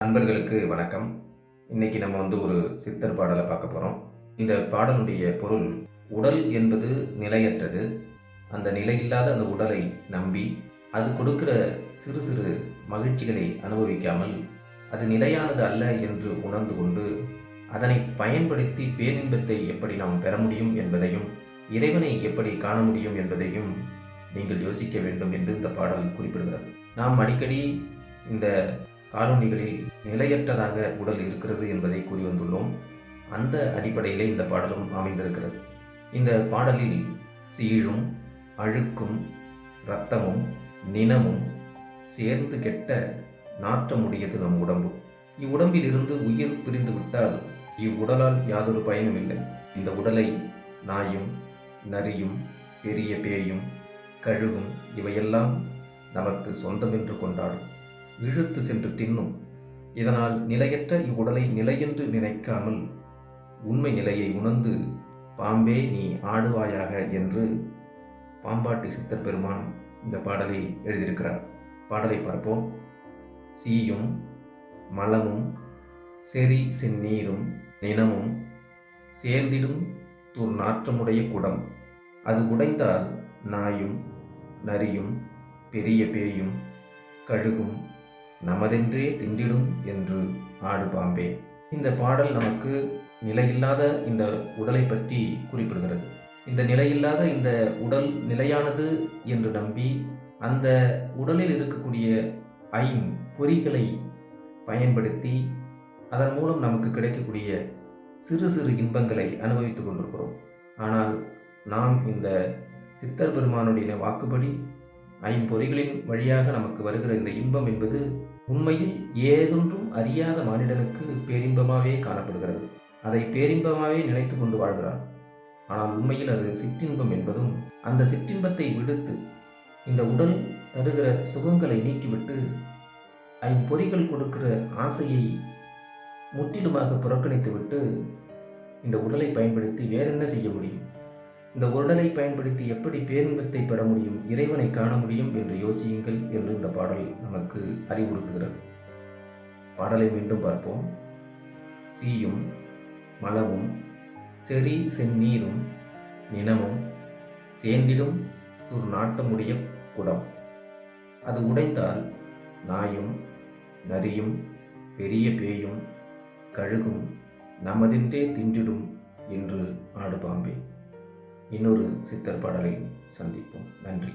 நண்பர்களுக்கு வணக்கம். இன்னைக்கு நம்ம வந்து ஒரு சித்தர் பாடலை பார்க்க போகிறோம் இந்த பாடலுடைய பொருள் உடல் என்பது நிலையற்றது. அந்த நிலையில்லாத அந்த உடலை நம்பி அது கொடுக்கிற சிறு சிறு மகிழ்ச்சிகளை அனுபவிக்காமல் அது நிலையானது அல்ல என்று உணர்ந்து கொண்டு அதனை பயன்படுத்தி பேரின்பத்தை எப்படி நாம் பெற முடியும் என்பதையும் இறைவனை எப்படி காண முடியும் என்பதையும் நீங்கள் யோசிக்க வேண்டும் என்று இந்த பாடல் குறிப்பிடுகிறது. நாம் அடிக்கடி இந்த காலோனிகளில் நிலையற்றதாக உடல் இருக்கிறது என்பதை கூறி வந்துள்ளோம். அந்த அடிப்படையிலே இந்த பாடலும் அமைந்திருக்கிறது. இந்த பாடலில் சீழும் அழுக்கும் இரத்தமும் நினமும் சேர்ந்து கெட்ட நாற்றமுடையது நம் உடம்பு. இவ்வுடம்பில் இருந்து உயிர் பிரிந்து விட்டால் இவ்வுடலால் யாதொரு பயனும் இல்லை. இந்த உடலை நாயும் நரியும் பெரிய பேயும் கழுகும் இவையெல்லாம் நமக்கு சொந்தமென்று கொண்டாடும். இழுத்து சென்று தின்னும். இதனால் நிலையற்ற இவ்வுடலை நிலையென்று நினைக்காமல் உண்மை நிலையை உணர்ந்து பாம்பே நீ ஆடுவாயாக என்று பாம்பாட்டி சித்தர் பெருமான் இந்த பாடலை எழுதியிருக்கிறார். பாடலை பார்ப்போம். சீயும் மலமும் செறி செந்நீரும் நினமும் சேர்ந்திடும் துர் நாற்றமுடைய குடம். அது உடைந்தால் நாயும் நரியும் பெரிய பேயும் கழுகும் நமதென்றே திண்டிடும் என்று ஆடு பாம்பே இந்த பாடல் நமக்கு நிலையில்லாத இந்த உடலை பற்றி குறிப்பிடுகிறது. இந்த நிலையில்லாத இந்த உடல் நிலையானது என்று நம்பி அந்த உடலில் இருக்கக்கூடிய ஐம் பொறிகளை பயன்படுத்தி அதன் மூலம் நமக்கு கிடைக்கக்கூடிய சிறு சிறு இன்பங்களை அனுபவித்துக் கொண்டிருக்கிறோம். ஆனால் நாம் இந்த சித்தர் பெருமானுடைய வாக்குப்படி ஐம்பொறிகளின் வழியாக நமக்கு வருகிற இந்த இன்பம் என்பது உண்மையில் ஏதொன்றும் அறியாத மானிடனுக்கு பேரின்பமாகவே காணப்படுகிறது. அதை பேரின்பமாகவே நினைத்து கொண்டு வாழ்கிறான். ஆனால் உண்மையில் அது சிற்றின்பம் என்பதும் அந்த சிற்றின்பத்தை விடுத்து இந்த உடல் தருகிற சுகங்களை நீக்கிவிட்டு ஐம்பொறிகள் கொடுக்கிற ஆசையை முற்றிலுமாக புறக்கணித்துவிட்டு இந்த உடலை பயன்படுத்தி வேறென்ன செய்ய முடியும்? இந்த உடலை பயன்படுத்தி எப்படி பேரின்பத்தை பெற முடியும் இறைவனை காண முடியும் என்று யோசியுங்கள் என்று இந்த பாடல் நமக்கு அறிவுறுத்துகிறது. பாடலை மீண்டும் பார்ப்போம். சீயும் மலவும் செறி செந்நீரும் நினமும் சேர்ந்திடும் ஒரு நாட்டமுடைய குடம். அது உடைந்தால் நாயும் நரியும் பெரிய பேயும் கழுகும் நமதின்றே தின்றிடும் என்று ஆடு பாம்பே. இன்னொரு சித்தர் பாடலில் சந்திப்போம். நன்றி.